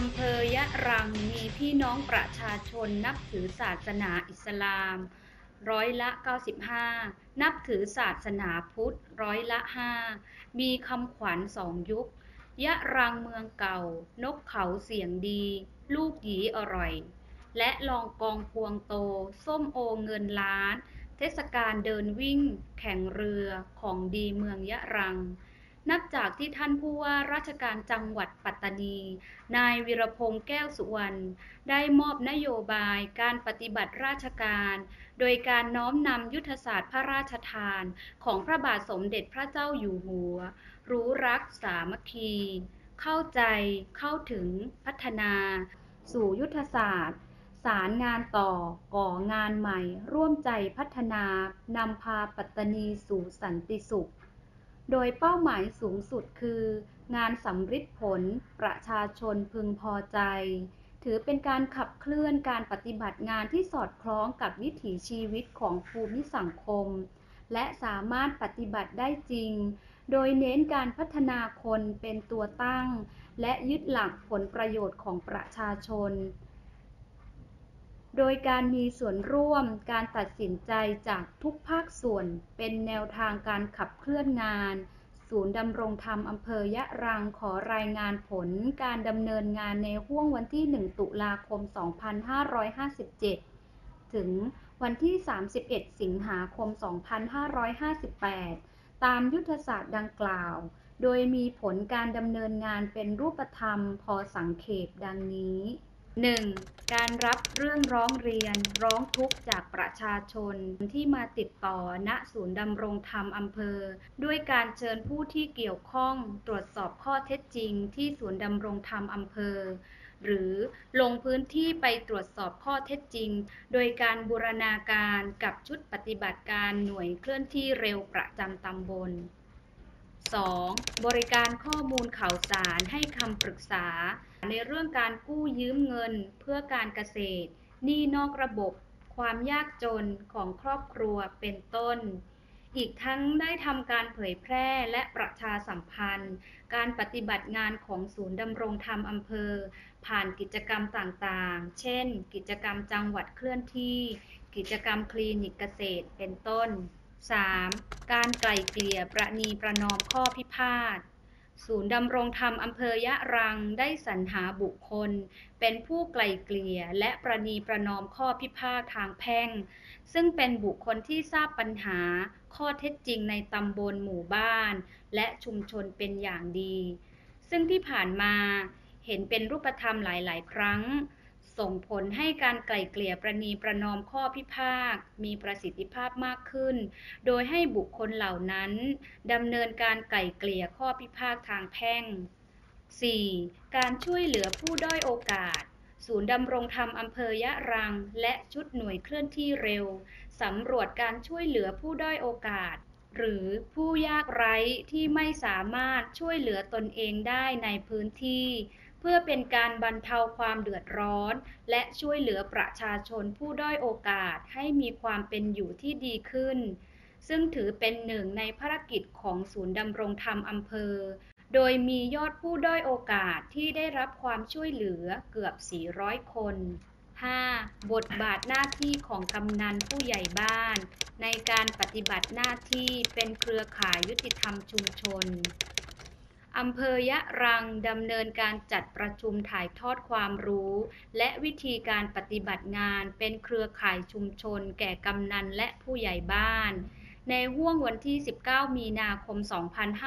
อำเภอยะรังมีพี่น้องประชาชนนับถือศาสนาอิสลาม ร้อยละ 95 นับถือศาสนาพุทธร้อยละ 5 มีคำขวัญสองยุค ยะรังเมืองเก่า นกเขาเสียงดี ลูกหยีอร่อย และลองกองพวงโต ส้มโอเงินล้าน เทศกาลเดินวิ่ง แข่งเรือของดีเมืองยะรัง นับจากที่ท่านผู้ว่าราชการจังหวัดปัตตานี นายวิรพงษ์แก้วสุวรรณ ได้มอบนโยบายการปฏิบัติราชการ โดยการน้อมนำยุทธศาสตร์พระราชทาน ของพระบาทสมเด็จพระเจ้าอยู่หัว รู้รักสามัคคี เข้าใจ เข้าถึง พัฒนา สู่ยุทธศาสตร์สารงานต่อก่องานใหม่ ร่วมใจพัฒนานำพาปัตตานีสู่สันติสุข โดยเป้าหมายสูงสุดคือ งานสำฤทธิผลประชาชนพึงพอใจ ถือเป็นการขับเคลื่อนการปฏิบัติงานที่สอดคล้องกับวิถีชีวิตของภูมิสังคม และสามารถปฏิบัติได้จริง โดยเน้นการพัฒนาคนเป็นตัวตั้ง และยึดหลักผลประโยชน์ของประชาชน โดยการมีส่วนร่วมการตัดสินใจจากทุกภาคส่วนเป็นแนวทางการขับเคลื่อนงาน ศูนย์ดำรงธรรมอำเภอยะรังขอรายงานผลการดำเนินงานในห้วงวันที่ 1 ตุลาคม 2557 ถึงวันที่ 31 สิงหาคม 2558 ตามยุทธศาสตร์ดังกล่าว โดยมีผลการดำเนินงานเป็นรูปธรรมพอสังเขปดังนี้ 1. การรับเรื่องร้องเรียนร้องทุกข์จากประชาชนที่มาติดต่อณศูนย์ดำรงธรรมอำเภอ ด้วยการเชิญผู้ที่เกี่ยวข้องตรวจสอบข้อเท็จจริงที่ศูนย์ดำรงธรรมอำเภอ หรือลงพื้นที่ไปตรวจสอบข้อเท็จจริง โดยการบูรณาการกับชุดปฏิบัติการหน่วยเคลื่อนที่เร็วประจำตำบล 2. บริการข้อมูลข่าวสารให้คำปรึกษา ในเรื่องการกู้ยืมเงินเพื่อการเกษตร หนี้นอกระบบ ความยากจนของครอบครัวเป็นต้น อีกทั้งได้ทำการเผยแพร่และประชาสัมพันธ์ การปฏิบัติงานของศูนย์ดำรงธรรมอำเภอ ผ่านกิจกรรมต่างๆ เช่น กิจกรรมจังหวัดเคลื่อนที่ กิจกรรมคลินิกเกษตรเป็นต้น 3. การไกล่เกลี่ยประนีประนอมข้อพิพาท ศูนย์ดำรงธรรมอำเภอยะรังได้สรรหาบุคคล เป็นผู้ไกลเกลี่ยและประนีประนอมข้อพิพาททางแพ่ง ซึ่งเป็นบุคคลที่ทราบปัญหาข้อเท็จจริงในตำบลหมู่บ้าน และชุมชนเป็นอย่างดี ซึ่งที่ผ่านมาเห็นเป็นรูปธรรมหลาย ๆ ครั้ง ส่งผลให้การไกล่เกลี่ยประนีประนอมข้อพิพาทมีประสิทธิภาพมากขึ้น โดยให้บุคคลเหล่านั้นดำเนินการไกล่เกลี่ยข้อพิพาททางแพ่ง 4. การช่วยเหลือผู้ด้อยโอกาส ศูนย์ดำรงธรรมอำเภอยะรัง และชุดหน่วยเคลื่อนที่เร็วสำรวจการช่วยเหลือผู้ด้อยโอกาส หรือผู้ยากไร้ที่ไม่สามารถช่วยเหลือตนเองได้ในพื้นที่ พื่อเป็นการบรรเทาความเดือดร้อน และช่วยเหลือประชาชนผู้ด้อยโอกาสให้มีความเป็นอยู่ที่ดีขึ้น ซึ่งถือเป็นหนึ่งในภารกิจของศูนย์ดำรงธรรมอำเภอ โดยมียอดผู้ด้อยโอกาสที่ได้รับความช่วยเหลือเกือบ 400 คน 5. บทบาทหน้าที่ของกำนันผู้ใหญ่บ้าน ในการปฏิบัติหน้าที่เป็นเครือข่ายยุติธรรมชุมชน อำเภอยะรังดำเนินการจัดประชุมถ่ายทอดความรู้ และวิธีการปฏิบัติงานเป็นเครือข่ายชุมชน แก่กำนันและผู้ใหญ่บ้าน ในห้วงวันที่ 19 มีนาคม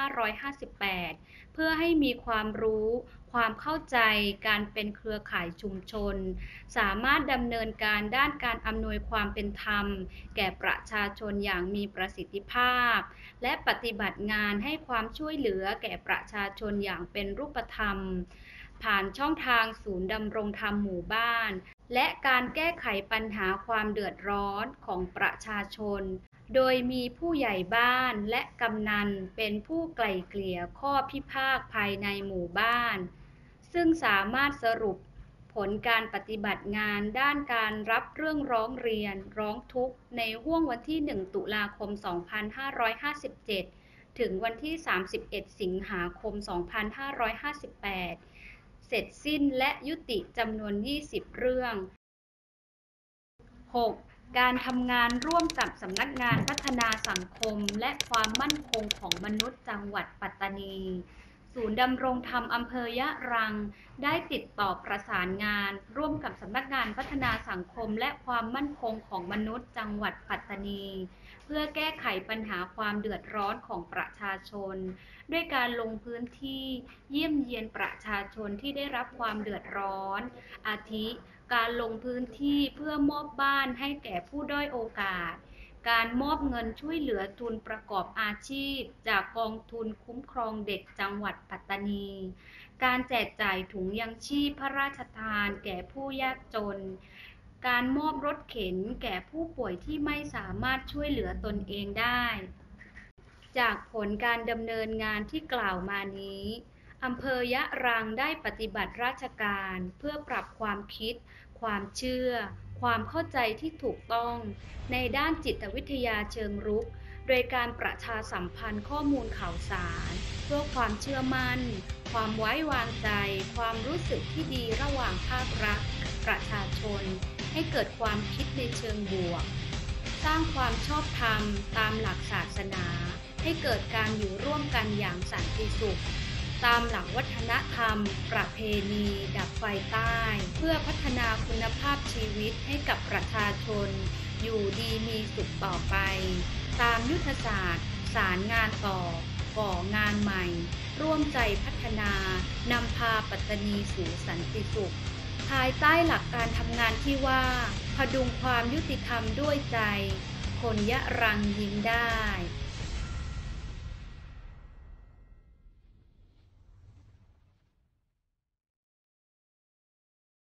2558 เพื่อให้มีความรู้ ความเข้าใจการเป็นเครือข่ายชุมชน สามารถดำเนินการด้านการอำนวยความเป็นธรรม แก่ประชาชนอย่างมีประสิทธิภาพ และปฏิบัติงานให้ความช่วยเหลือแก่ประชาชนอย่างเป็นรูปธรรม ผ่านช่องทางศูนย์ดำรงธรรมหมู่บ้านและการแก้ไขปัญหาความเดือดร้อนของประชาชน โดยมีผู้ใหญ่บ้านและกำนันเป็นผู้ไกล่เกลี่ยข้อพิพาทภายในหมู่บ้าน ซึ่งสามารถสรุปผลการปฏิบัติงานด้านการรับเรื่องร้องเรียนร้องทุกข์ในห้วงวันที่ 1 ตุลาคม 2557 ถึงวันที่ 31 สิงหาคม 2558 เสร็จสิ้นและยุติจำนวน 20 เรื่อง 6. การทำงานร่วมกับสำนักงานพัฒนาสังคม และความมั่นคงของมนุษย์จังหวัดปัตตานี ศูนย์ดำรงธรรมอำเภอยะรัง ได้ติดต่อประสานงาน ร่วมกับสำนักงานพัฒนาสังคม และความมั่นคงของมนุษย์จังหวัดปัตตานี เพื่อแก้ไขปัญหาความเดือดร้อนของประชาชน ด้วยการลงพื้นที่เยี่ยมเยียนประชาชนที่ได้รับความเดือดร้อน อาทิ การลงพื้นที่เพื่อมอบบ้านให้แก่ผู้ด้อยโอกาส การมอบเงินช่วยเหลือทุนประกอบอาชีพ จากกองทุนคุ้มครองเด็กจังหวัดปัตตานี การแจกจ่ายถุงยังชีพพระราชทานแก่ผู้ยากจน การมอบรถเข็นแก่ผู้ป่วยที่ไม่สามารถช่วยเหลือตนเองได้ จากผลการดำเนินงานที่กล่าวมานี้ อำเภอยะรังได้ปฏิบัติราชการเพื่อปรับความคิด ความเชื่อ ความเข้าใจที่ถูกต้อง ในด้านจิตวิทยาเชิงรุก โดยการประชาสัมพันธ์ข้อมูลข่าวสาร เพื่อความเชื่อมั่น ความไว้วางใจ ความรู้สึกที่ดีระหว่างภาครัฐ ประชาชน ให้เกิดความคิดในเชิงบวก สร้างความชอบธรรมตามหลักศาสนา ให้เกิดการอยู่ร่วมกันอย่างสันติสุข ตามหลักวัฒนธรรม ประเพณี ดับไฟใต้ เพื่อพัฒนาคุณภาพชีวิตให้กับประชาชน อยู่ดีมีสุขต่อไป ตามยุทธศาสตร์ สารงานต่อ ก่องานใหม่ ร่วมใจพัฒนานำพาปัตตานีสู่สันติสุข ภายใต้หลักการทำงานที่ว่าพดุงความยุติธรรมด้วยใจ คนยะรังยิ้มได้